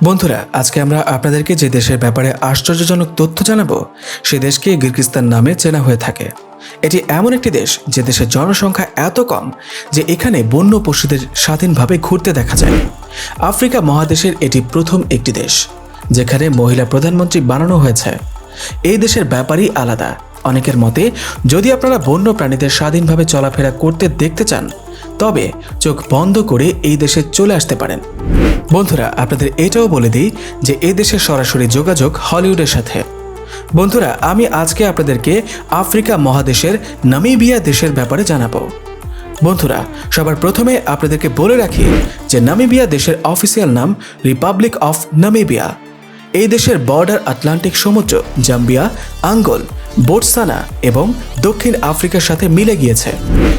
বন্ধুরা, আজকে আমরা আপনাদেরকে যে দেশের ব্যাপারে আশ্চর্যজনক তথ্য জানাব, সে দেশকে গিরগিস্তান নামে চেনা হয়ে থাকে। এটি এমন একটি দেশ যে দেশের জনসংখ্যা এত কম যে এখানে বন্য পশুদের স্বাধীনভাবে ঘুরতে দেখা যায়। আফ্রিকা মহাদেশের এটি প্রথম একটি দেশ, যেখানে মহিলা প্রধানমন্ত্রী বানানো হয়েছে। এই দেশের ব্যাপারই আলাদা। অনেকের মতে, যদি আপনারা বন্য প্রাণীদের স্বাধীনভাবে চলাফেরা করতে দেখতে চান, তবে চোখ বন্ধ করে এই দেশে চলে আসতে পারেন। বন্ধুরা, আপনাদের এটাও বলে দিই যে এই দেশের সরাসরি যোগাযোগ হলিউডের সাথে। বন্ধুরা, আমি আজকে আপনাদেরকে আফ্রিকা মহাদেশের নামিবিয়া দেশের ব্যাপারে জানাব। বন্ধুরা, সবার প্রথমে আপনাদেরকে বলে রাখি যে নামিবিয়া দেশের অফিসিয়াল নাম রিপাবলিক অফ নামিবিয়া। এই দেশের বর্ডার আটলান্টিক সমুদ্র, জাম্বিয়া, আঙ্গল, বোটসানা এবং দক্ষিণ আফ্রিকার সাথে মিলে গিয়েছে।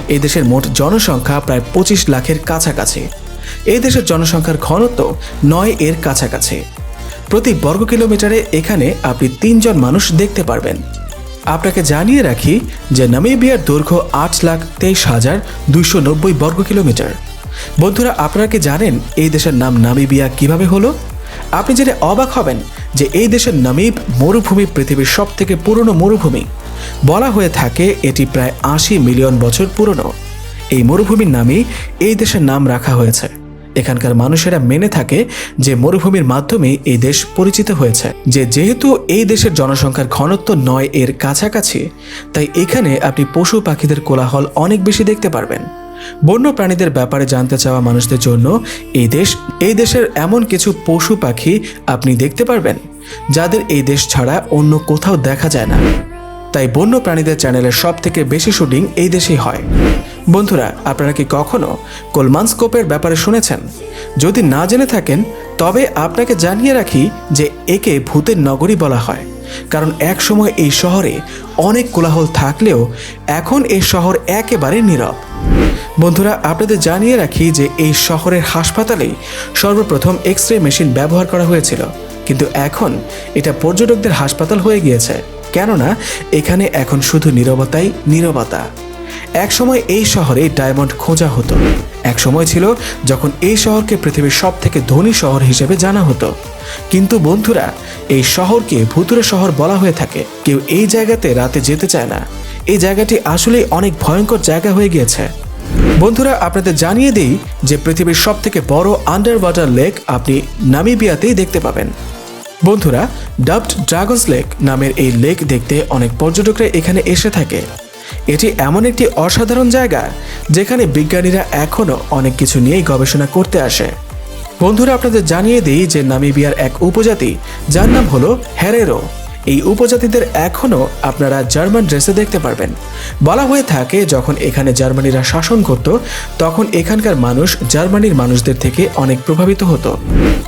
এই দেশের মোট জনসংখ্যা প্রায় পঁচিশ লাখের কাছাকাছি। এই দেশের জনসংখ্যার ঘনত্ব নয় এর কাছাকাছি। প্রতি বর্গ কিলোমিটারে এখানে আপনি তিনজন মানুষ দেখতে পারবেন। আপনাকে জানিয়ে রাখি যে নামিবিয়ার দৈর্ঘ্য আট লাখ তেইশ হাজার দুইশো নব্বই বর্গ কিলোমিটার। বন্ধুরা, আপনারা কি জানেন এই দেশের নাম নামিবিয়া কীভাবে হলো? আপনি জেনে অবাক হবেন যে এই দেশের নামিব মরুভূমি পৃথিবীর সব থেকে পুরনো মরুভূমি। বলা হয়ে থাকে এটি প্রায় আশি মিলিয়ন বছর পুরনো। এই মরুভূমির নামই এই দেশের নাম রাখা হয়েছে। এখানকার মানুষেরা মেনে থাকে যে মরুভূমির মাধ্যমে এই দেশ পরিচিত হয়েছে। যে যেহেতু এই দেশের জনসংখ্যার ঘনত্ব নয় এর কাছাকাছি, তাই এখানে আপনি পশু পাখিদের কোলাহল অনেক বেশি দেখতে পারবেন। বন্য প্রাণীদের ব্যাপারে জানতে চাওয়া মানুষদের জন্য এই দেশ, এই দেশের এমন কিছু পশু পাখি আপনি দেখতে পারবেন, যাদের এই দেশ ছাড়া অন্য কোথাও দেখা যায় না। তাই বন্য প্রাণীদের চ্যানেলের সব থেকে বেশি শুটিং এই দেশেই হয়। বন্ধুরা, আপনারা কি কখনো কোলমানস্কোপের ব্যাপারে শুনেছেন? যদি না জেনে থাকেন, তবে আপনাকে জানিয়ে রাখি যে একে ভূতের নগরী বলা হয়। কারণ এক সময় এই শহরে অনেক কোলাহল থাকলেও এখন এই শহর একেবারে নীরব। বন্ধুরা, আপনাদের জানিয়ে রাখি যে এই শহরের হাসপাতালেই সর্বপ্রথম এক্স রে মেশিন ব্যবহার করা হয়েছিল। কিন্তু এখন এটা পর্যটকদের হাসপাতাল হয়ে গিয়েছে। কেননা, এখানে এখন শুধু নীরবতাই নীরবতা। একসময় এই শহরে ডায়মন্ড খোঁজা হতো। এক সময় ছিল যখন এই শহরকে পৃথিবীর সব থেকে ধনী শহর হিসেবে জানা হতো। কিন্তু বন্ধুরা, এই শহরকে ভুতুরে শহর বলা হয়ে থাকে। কেউ এই জায়গাতে রাতে যেতে চায় না। এই জায়গাটি আসলেই অনেক ভয়ঙ্কর জায়গা হয়ে গিয়েছে। বন্ধুরা, আপনাদের জানিয়ে দিই যে পৃথিবীর সব থেকে বড় আন্ডার ওয়াটার লেক আপনি নামিবিয়াতেই দেখতে পাবেন। বন্ধুরা ডাবড ড্রাগনস লেক নামের এই লেক দেখতে অনেক পর্যটকরা এখানে এসে থাকে। এটি এমন একটি অসাধারণ জায়গা যেখানে বিজ্ঞানীরা এখনও অনেক কিছু নিয়েই গবেষণা করতে আসে। বন্ধুরা, আপনাদের জানিয়ে দিই যে নামিবিয়ার এক উপজাতি যার নাম হলো হ্যারেরো এই উপজাতিদের এখনও আপনারা জার্মান ড্রেসে দেখতে পারবেন। বলা হয়ে থাকে, যখন এখানে জার্মানিরা শাসন করত, তখন এখানকার মানুষ জার্মানির মানুষদের থেকে অনেক প্রভাবিত হতো।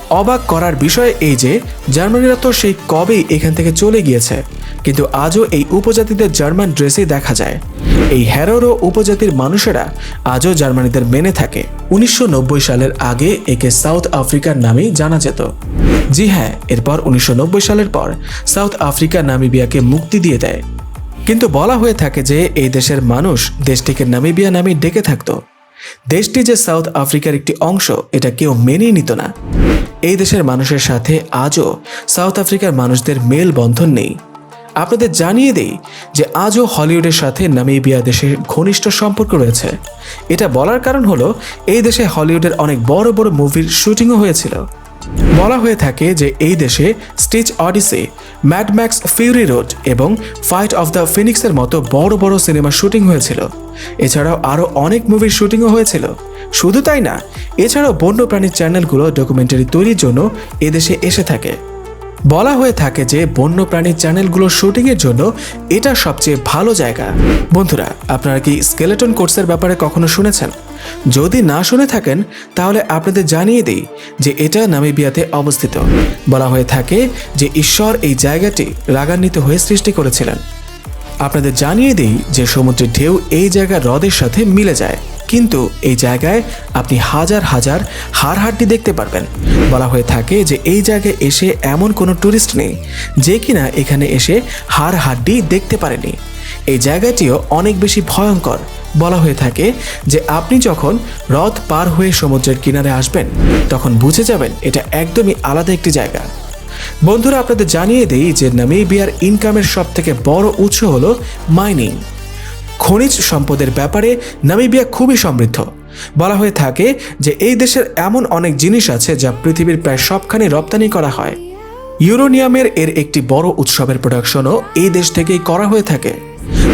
অবাক করার বিষয় এই যে, জার্মানিরা তো সেই কবেই এখান থেকে চলে গিয়েছে, কিন্তু আজও এই উপজাতিদের জার্মান ড্রেসেই দেখা যায়। এই হ্যারোরো উপজাতির মানুষেরা আজও জার্মানিদের মেনে থাকে। উনিশশো নব্বই সালের আগে একে সাউথ আফ্রিকার নামেই জানা যেত। জি হ্যাঁ এরপর উনিশশো নব্বই সালের পর সাউথ আফ্রিকা নামিবিয়াকে মুক্তি দিয়ে দেয়। কিন্তু বলা হয়ে থাকে যে এই দেশের মানুষ দেশটিকে নামিবিয়া নামে ডেকে থাকতো। দেশটি যে সাউথ আফ্রিকার একটি অংশ, এটা কেউ মেনেই নিত না। এই দেশের মানুষের সাথে আজও সাউথ আফ্রিকার মানুষদের মেল বন্ধন নেই। আপনাদের জানিয়ে দেই যে আজও হলিউডের সাথে নামিবিয়া দেশের ঘনিষ্ঠ সম্পর্ক রয়েছে। এটা বলার কারণ হলো, এই দেশে হলিউডের অনেক বড় বড় মুভির শুটিংও হয়েছিল। বলা হয়ে থাকে যে এই দেশে স্টিচ অডিসে ম্যাডম্যাক্স ফিউরি রোড এবং ফাইট অফ দ্য ফিনিক্সের মতো বড় বড় সিনেমার শুটিং হয়েছিল। এছাড়াও আরও অনেক মুভির শুটিংও হয়েছিল। শুধু তাই না, এছাড়াও বন্যপ্রাণীর চ্যানেলগুলো ডকুমেন্টারি তৈরির জন্য এদেশে এসে থাকে। বলা হয়ে থাকে যে বন্যপ্রাণীর চ্যানেলগুলোর শুটিংয়ের জন্য এটা সবচেয়ে ভালো জায়গা। বন্ধুরা, আপনারা কি স্কেলেটন কোর্সের ব্যাপারে কখনো শুনেছেন? যদি না শুনে থাকেন, তাহলে আপনাদের জানিয়ে দিই যে এটা নামিবিয়াতে অবস্থিত। বলা হয়ে থাকে যে ঈশ্বর এই জায়গাটি রাগান্বিত হয়ে সৃষ্টি করেছিলেন। আপনাদের জানিয়ে দিই যে সমুদ্রের ঢেউ এই জায়গার হ্রদের সাথে মিলে যায়। কিন্তু এই জায়গায় আপনি হাজার হাজার হাড়হাড্ডি দেখতে পারবেন। বলা হয়ে থাকে যে এই জায়গায় এসে এমন কোনো ট্যুরিস্ট নেই যে কিনা এখানে এসে হাড় হাড্ডি দেখতে পারেনি। এই জায়গাটিও অনেক বেশি ভয়ঙ্কর। বলা হয়ে থাকে যে আপনি যখন হ্রদ পার হয়ে সমুদ্রের কিনারে আসবেন, তখন বুঝে যাবেন এটা একদমই আলাদা একটি জায়গা। বন্ধুরা, আপনাদের জানিয়ে দিই যে নামিবিয়ার ইনকামের সব থেকে বড় উৎস হলো মাইনিং। খনিজ সম্পদের ব্যাপারে নামিবিয়া খুবই সমৃদ্ধ। বলা হয়ে থাকে যে এই দেশের এমন অনেক জিনিস আছে যা পৃথিবীর প্রায় সবখানে রপ্তানি করা হয়। ইউরোনিয়ামের এর একটি বড় উৎসবের প্রোডাকশনও এই দেশ থেকেই করা হয়ে থাকে।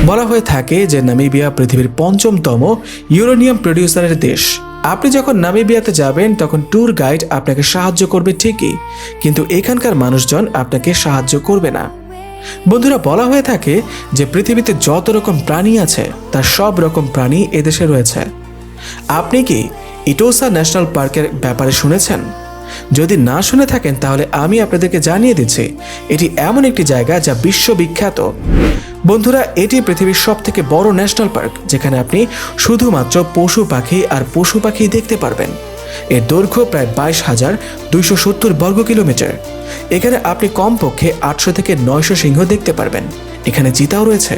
বলা হয়ে থাকে যে নামিবিয়া পৃথিবীর পঞ্চমতম ইউরোনিয়াম প্রডিউসারের দেশ। আপনি যখন নামিবিয়াতে যাবেন, তখন ট্যুর গাইড আপনাকে সাহায্য করবে ঠিকই, কিন্তু এখানকার মানুষজন আপনাকে সাহায্য করবে না। বন্ধুরা, বলা হয়ে থাকে যে পৃথিবীতে যত রকম প্রাণী আছে, তার সব রকম প্রাণী এদেশে রয়েছে। আপনি কি ইটোসা ন্যাশনাল পার্কের ব্যাপারে শুনেছেন? যদি না শুনে থাকেন, তাহলে আমি আপনাদেরকে জানিয়ে দিচ্ছি, এটি এমন একটি জায়গা যা বিশ্ববিখ্যাত। বন্ধুরা, এটি পৃথিবীর সব থেকে বড় ন্যাশনাল পার্ক, যেখানে আপনি শুধুমাত্র পশু পাখি আর পশু পাখি দেখতে পারবেন। এর দৈর্ঘ্য প্রায় বাইশ হাজার দুইশো সত্তর বর্গ কিলোমিটার। এখানে আপনি কমপক্ষে আটশো থেকে নয়শো সিংহ দেখতে পারবেন। এখানে চিতাও রয়েছে।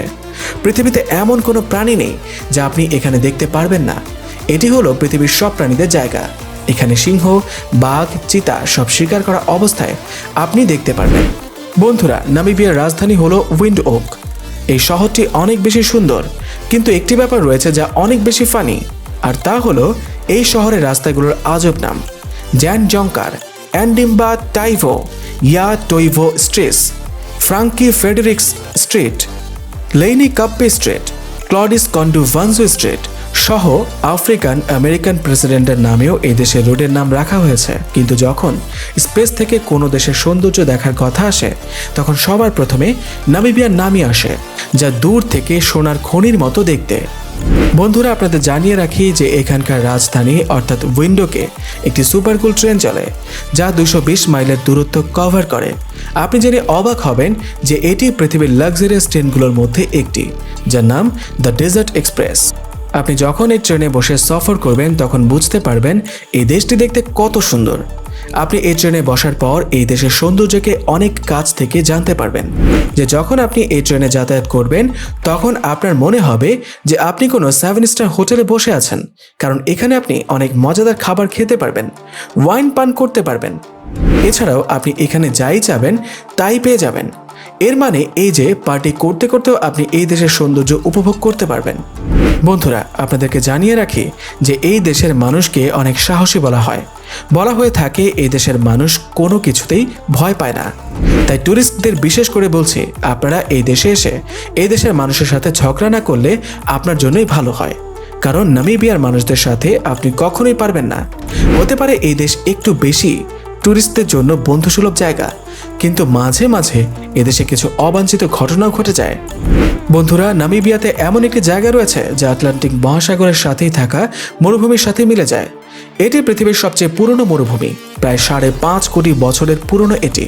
পৃথিবীতে এমন কোনো প্রাণী নেই যা আপনি এখানে দেখতে পারবেন না। এটি হলো পৃথিবীর সব প্রাণীদের জায়গা। এখানে সিংহ, বাঘ, চিতা সব শিকার করা অবস্থায় আপনি দেখতে পারবেন। বন্ধুরা, নামিবিয়ার রাজধানী হলো উইন্ড ওক। এই শহরটি অনেক বেশি সুন্দর, কিন্তু একটি ব্যাপার রয়েছে যা অনেক বেশি ফানি। আর তা হলো এই শহরের রাস্তাগুলোর আজব নাম। Jan Jonker Andimba Toivo, ya Toivo Strasse Frankie Fredericks street, Laney কাপ্পি স্ট্রিট, ক্লডিস কন্ডু ভানজো স্ট্রিট সহ আফ্রিকান আমেরিকান প্রেসিডেন্টের নামেও এই দেশের রোডের নাম রাখা হয়েছে। কিন্তু যখন স্পেস থেকে কোনো দেশের সৌন্দর্য দেখার কথা আসে, তখন সবার প্রথমে নামিবিয়ার নামই আসে, যা দূর থেকে সোনার খনির মতো দেখতে। বন্ধুরা, আপনাদের জানিয়ে রাখি যে এখানকার রাজধানী, অর্থাৎ উইন্ডোকে একটি সুপারকুল ট্রেন চলে, যা দুশো মাইলের দূরত্ব কভার করে। আপনি জেনে অবাক হবেন যে এটি পৃথিবীর লাক্সারিয়াস ট্রেনগুলোর মধ্যে একটি, যার নাম দ্য ডেজার্ট এক্সপ্রেস আপনি যখন এই ট্রেনে বসে সফর করবেন, তখন বুঝতে পারবেন এই দেশটি দেখতে কত সুন্দর। আপনি এই ট্রেনে বসার পর এই দেশের সৌন্দর্যকে অনেক কাছ থেকে জানতে পারবেন। যে যখন আপনি এই ট্রেনে যাতায়াত করবেন, তখন আপনার মনে হবে যে আপনি কোনো সেভেন স্টার হোটেলে বসে আছেন, কারণ এখানে আপনি অনেক মজাদার খাবার খেতে পারবেন, ওয়াইন পান করতে পারবেন। এছাড়াও আপনি এখানে যাই চাবেন, তাই পেয়ে যাবেন। এর মানে এই যে পার্টি করতে করতেও আপনি এই দেশের সৌন্দর্য উপভোগ করতে পারবেন। বন্ধুরা, আপনাদেরকে জানিয়ে রাখি যে এই দেশের মানুষকে অনেক সাহসী বলা হয়। বলা হয়ে থাকে এই দেশের মানুষ কোনো কিছুতেই ভয় পায় না। তাই ট্যুরিস্টদের বিশেষ করে বলছি, আপনারা এই দেশে এসে এই দেশের মানুষের সাথে ঝগড়া না করলে আপনার জন্যই ভালো হয়। কারণ নামিবিয়ার মানুষদের সাথে আপনি কখনোই পারবেন না। হতে পারে এই দেশ একটু বেশি ট্যুরিস্টদের জন্য বন্ধুসুলভ জায়গা, কিন্তু মাঝে মাঝে এদেশে কিছু অবাঞ্ছিত ঘটনাও ঘটে যায়। বন্ধুরা, নামিবিয়াতে এমন একটি জায়গা রয়েছে যা আটলান্টিক মহাসাগরের সাথেই থাকা মরুভূমির সাথে মিলে যায়। এটি পৃথিবীর সবচেয়ে পুরনো মরুভূমি, প্রায় সাড়ে পাঁচ কোটি বছরের পুরনো এটি।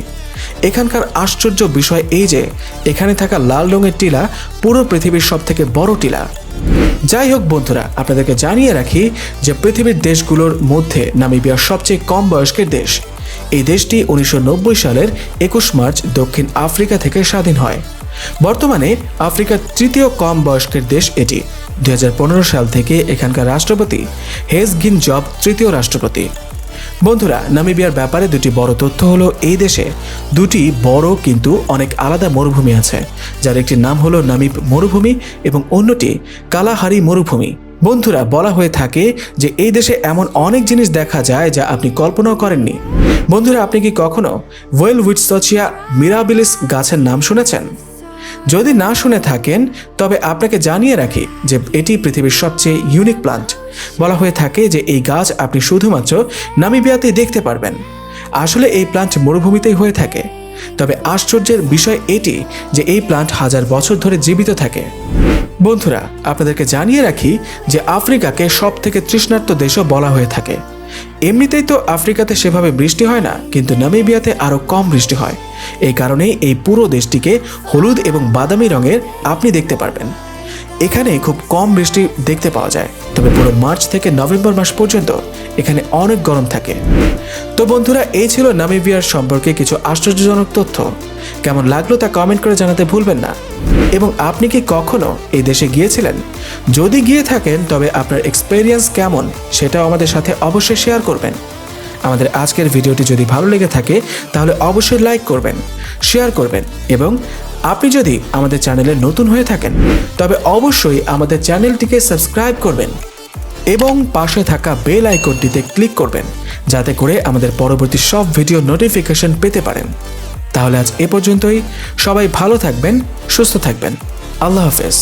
এখানকার আশ্চর্য বিষয় এই যে, এখানে থাকা লাল রঙের টিলা পুরো পৃথিবীর সব থেকে বড় টিলা। যাই হোক বন্ধুরা, আপনাদেরকে জানিয়ে রাখি যে পৃথিবীর দেশগুলোর মধ্যে নামিবিয়া সবচেয়ে কম বয়স্কের দেশ। এই দেশটি উনিশশো নব্বই সালের একুশ মার্চ দক্ষিণ আফ্রিকা থেকে স্বাধীন হয়। বর্তমানে আফ্রিকার তৃতীয় কম বয়স্কের দেশ এটি। দুই হাজার পনেরো সাল থেকে এখানকার রাষ্ট্রপতি হেজ গিন জব তৃতীয় রাষ্ট্রপতি। বন্ধুরা, নামিবিয়ার ব্যাপারে দুটি বড় তথ্য হলো, এই দেশে দুটি বড় কিন্তু অনেক আলাদা মরুভূমি আছে, যার একটি নাম হলো নামিব মরুভূমি এবং অন্যটি কালাহারি মরুভূমি। বন্ধুরা, বলা হয়ে থাকে যে এই দেশে এমন অনেক জিনিস দেখা যায় যা আপনি কল্পনাও করেননি। বন্ধুরা, আপনি কি কখনো ওয়েল উইটসচিয়া মিরাবিলিস গাছের নাম শুনেছেন? যদি না শুনে থাকেন, তবে আপনাকে জানিয়ে রাখি যে এটি পৃথিবীর সবচেয়ে ইউনিক প্লান্ট বলা হয়ে থাকে যে এই গাছ আপনি শুধুমাত্র নামিবিয়াতেই দেখতে পারবেন। আসলে এই প্লান্ট মরুভূমিতেই হয়ে থাকে। তবে আশ্চর্যের বিষয় এটি যে এই প্লান্ট হাজার বছর ধরে জীবিত থাকে। বন্ধুরা, আপনাদেরকে জানিয়ে রাখি যে আফ্রিকাকে সব থেকে তৃষ্ণার্ত দেশও বলা হয়ে থাকে। এমনিতেই তো আফ্রিকাতে সেভাবে বৃষ্টি হয় না, কিন্তু নামিবিয়াতে আরও কম বৃষ্টি হয়। এই কারণেই এই পুরো দেশটিকে হলুদ এবং বাদামি রঙের আপনি দেখতে পারবেন। এখানে খুব কম বৃষ্টি দেখতে পাওয়া যায়। তবে পুরো মার্চ থেকে নভেম্বর মাস পর্যন্ত এখানে অনেক গরম থাকে। তো বন্ধুরা, এই ছিল নামিবিয়ার সম্পর্কে কিছু আশ্চর্যজনক তথ্য। কেমন লাগল তা কমেন্ট করে জানাতে ভুলবেন না। এবং আপনি কি কখনো এই দেশে গিয়েছিলেন? যদি গিয়ে থাকেন, তবে আপনার এক্সপেরিয়েন্স কেমন সেটাও আমাদের সাথে অবশ্যই শেয়ার করবেন। আমাদের আজকের ভিডিওটি যদি ভালো লেগে থাকে, তাহলে অবশ্যই লাইক করবেন শেয়ার করবেন এবং আপনি যদি আমাদের চ্যানেলে নতুন হয়ে থাকেন, তবে অবশ্যই আমাদের চ্যানেলটিকে সাবস্ক্রাইব করবেন এবং পাশে থাকা বেল আইকনটিতে ক্লিক করবেন, যাতে করে আমাদের পরবর্তী সব ভিডিও নোটিফিকেশন পেতে পারেন। তাহলে আজ এ পর্যন্তই। সবাই ভালো থাকবেন, সুস্থ থাকবেন। আল্লাহ হাফেজ।